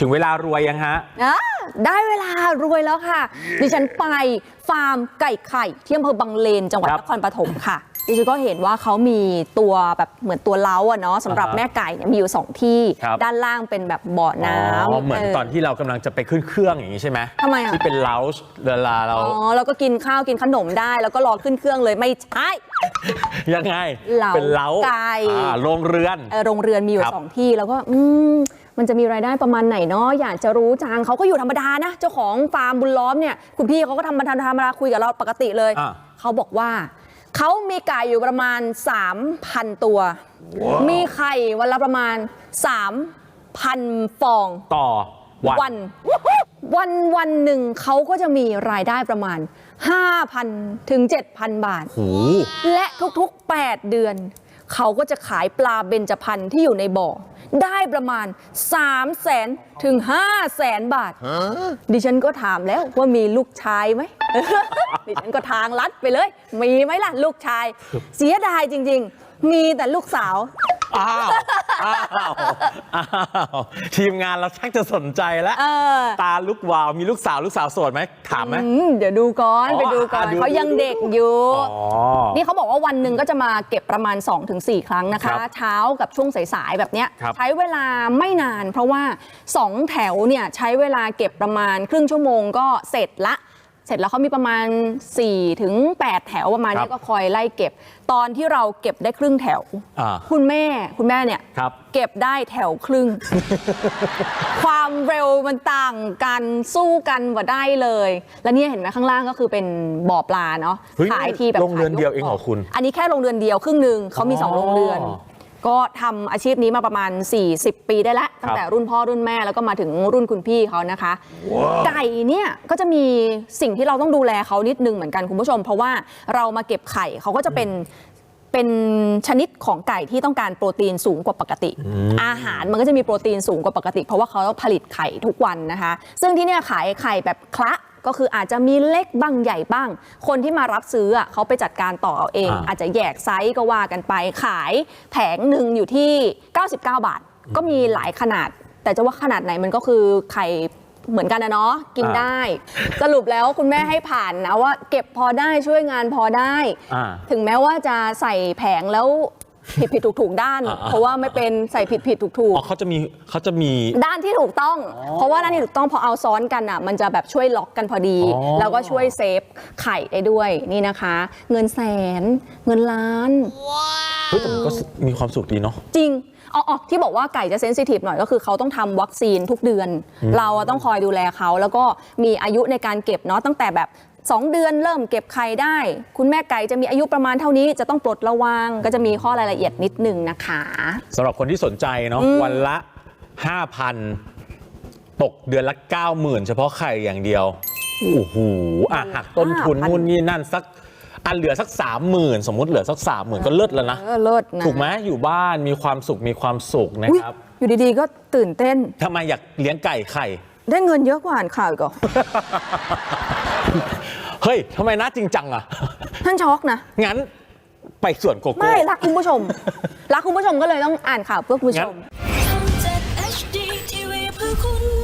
ถึงเวลารวยยังฮะ อะได้เวลารวยแล้วค่ะ ดิฉันไปฟาร์มไก่ไข่ที่อำเภอบางเลนจังหวัดครับนครปฐมค่ะ ดิฉันก็เห็นว่าเขามีตัวแบบเหมือนตัวเล้าอะเนาะสำหรับอ่าฮะแม่ไก่เนี่ยมีอยู่สองที่ครับ ด้านล่างเป็นแบบบ่อน้ำอ๋อเหมือนตอนเที่เรากำลังจะไปขึ้นเครื่องอย่างนี้ใช่ไหมทำไมอะ ที่เป็นเลาส์เวลาเรา อ๋อแล้วก็กินข้าวกินขนมได้ แล้วก็รอขึ้นเครื่องเลยไม่ใช่ ยังไงเหลาเป็นเล้าไก่ อ่าโรงเรือน เอ่อโรงเรือนมีอยู่ครับสองที่แล้วก็อืม มันจะมีรายได้ประมาณไหนเนาะอยากจะรู้จังเขาก็อยู่ธรรมดานะ เจ้าของฟาร์มบุญล้อมเนี่ยคุณพี่เขาก็ทำมาธรรมดาคุยกับเราปกติเลย อะ เขาบอกว่า เขามีไก่อยู่ประมาณ 3,000 ตัว มีไข่วันละประมาณ 3,000 ฟอง ต่อวัน วันวันวันหนึ่งเขาก็จะมีรายได้ประมาณ 5,000 ถึง 7,000 บาทหูและทุกๆ 8 เดือน เขาก็จะขายปลาเบญจพรรณที่อยู่ในบ่อ ได้ประมาณ 3 0 0แสนถึง 5 0 0แสนบาท ดิฉันก็ถามแล้วว่ามีลูกชายไหม ดิฉันก็ทางลัดไปเลย มีไหมล่ะ ลูกชาย เสียดายจริง ๆ มีแต่ลูกสาว อ้าว อ้าวอ้าวทีมงานเราชักจะสนใจแล้ว เออ ตาลุกวาว มีลูกสาวลูกสาวโสดไหม ถามไหม อืมเดี๋ยวดูก่อนอ๋อไปดูก่อนอะดูเขายังเด็กอยู่อ๋อนี่เขาบอกว่าวันหนึ่งก็จะมาเก็บประมาณ 2-4 ครั้งนะครัคะบเช้ากับช่วงสายๆแบบเนี้ยครับ ใช้เวลาไม่นาน เพราะว่า 2 แถวเนี่ยใช้เวลาเก็บประมาณครึ่งชั่วโมงก็เสร็จละ สร็จแล้วเขามีประมาณ4ถึง8แถวประมาณครันี้บก็คอยไล่เก็บ ตอนที่เราเก็บได้ครึ่งแถวอ่าคุณแม่คุณแม่เนี่ยครับเก็บได้แถวครึ่ง ความเร็วมันต่างกันสู้กันว่าได้เลย แล้วเนี่ยเห็นไหมข้างล่างก็คือเป็นบ่อปลาเนาะเฮ้ยขายที่แบบโรงเรือนขายกเดียวเองเหรอคุณ อันนี้แค่โรงเรือนเดียวครึ่งหนึ่งเขามีสองอ๋อโรงเรือน ก็ทำอาชีพนี้มาประมาณ 40 ปีได้แล้วตั้งแต่รุ่นพ่อรุ่นแม่แล้วก็มาถึงรุ่นคุณพี่เขานะคะ ไก่เนี่ยก็จะมีสิ่งที่เราต้องดูแลเขานิดนึงเหมือนกันคุณผู้ชม เพราะว่าเรามาเก็บไข่เขาก็จะเป็นเป็นชนิดของไก่ที่ต้องการโปรตีนสูงกว่าปกติ อาหารมันก็จะมีโปรตีนสูงกว่าปกติ เพราะว่าเขาต้องผลิตไข่ทุกวันนะคะ ซึ่งที่เนี่ยขายไข่แบบคละ ก็คืออาจจะมีเล็กบ้างใหญ่บ้าง คนที่มารับซื้ออะเขาไปจัดการต่อเอาเองอ่าอาจจะแยกไซส์ก็ว่ากันไป ขายแผงหนึ่งอยู่ที่ 99 บาท ก็มีหลายขนาด แต่จะว่าขนาดไหนมันก็คือไข่เหมือนกันนะเนาะกินอ่าได้ สรุปแล้วคุณแม่ให้ผ่านนะว่า เก็บพอได้ช่วยงานพอได้อ่าถึงแม้ว่าจะใส่แผงแล้ว ผิดผิดถูกถูกๆด้านอ่าเพราะว่าไม่เป็นใส่ผิดผิดถูกถูกอ๋อเขาจะมีเขาจะมีด้านที่ถูกต้อง เพราะว่าด้านที่ถูกต้องพอเอาซ้อนกันอะ มันจะแบบช่วยล็อกกันพอดีอ๋อแล้วก็ช่วยเซฟไข่ได้ด้วยนี่นะคะ เงินแสน เงินล้านเฮ้ยแต่มันก็มีความสุขดีเนาะจริงอ๋ออที่บอกว่าไก่จะเซนซิทีฟหน่อยก็คือเขาต้องทำวัคซีนทุกเดือน เราอะต้องคอยดูแลเขาแล้วก็มีอายุในการเก็บเนาะตั้งแต่แบบ 2 เดือนเริ่มเก็บไข่ได้ คุณแม่ไก่จะมีอายุประมาณเท่านี้จะต้องปลดระวางก็จะมีข้อรายละเอียดนิดนึงนะคะสำหรับคนที่สนใจเนาะวันละ 5,000 ตกเดือนละ 90,000 เฉพาะไข่อย่างเดียวโอ้โหอะหักต้นทุน5,000นู่นนี่นั่นสักอันเหลือสัก30,000สมมุติเหลือสัก30,000ก็เลิศแล้วนะเออเลิศนะถูกไหมอยู่บ้านมีความสุขมีความสุขนะอุ๊ยครับ อยู่ดีๆก็ตื่นเต้นทำไมอยากเลี้ยงไก่ไข่ ได้เงินเยอะกว่าอ่านข่าวอีกเหรอ เฮ้ยทำไมน่าจริงจังอะ ท่านช็อกนะ งั้นไปส่วนโกโก้ ไม่รักคุณผู้ชม รักคุณผู้ชมก็เลยต้องอ่านข่าวเพื่อคุณผู้ชงั้นมทำจาก HD TV เพื่อคุณ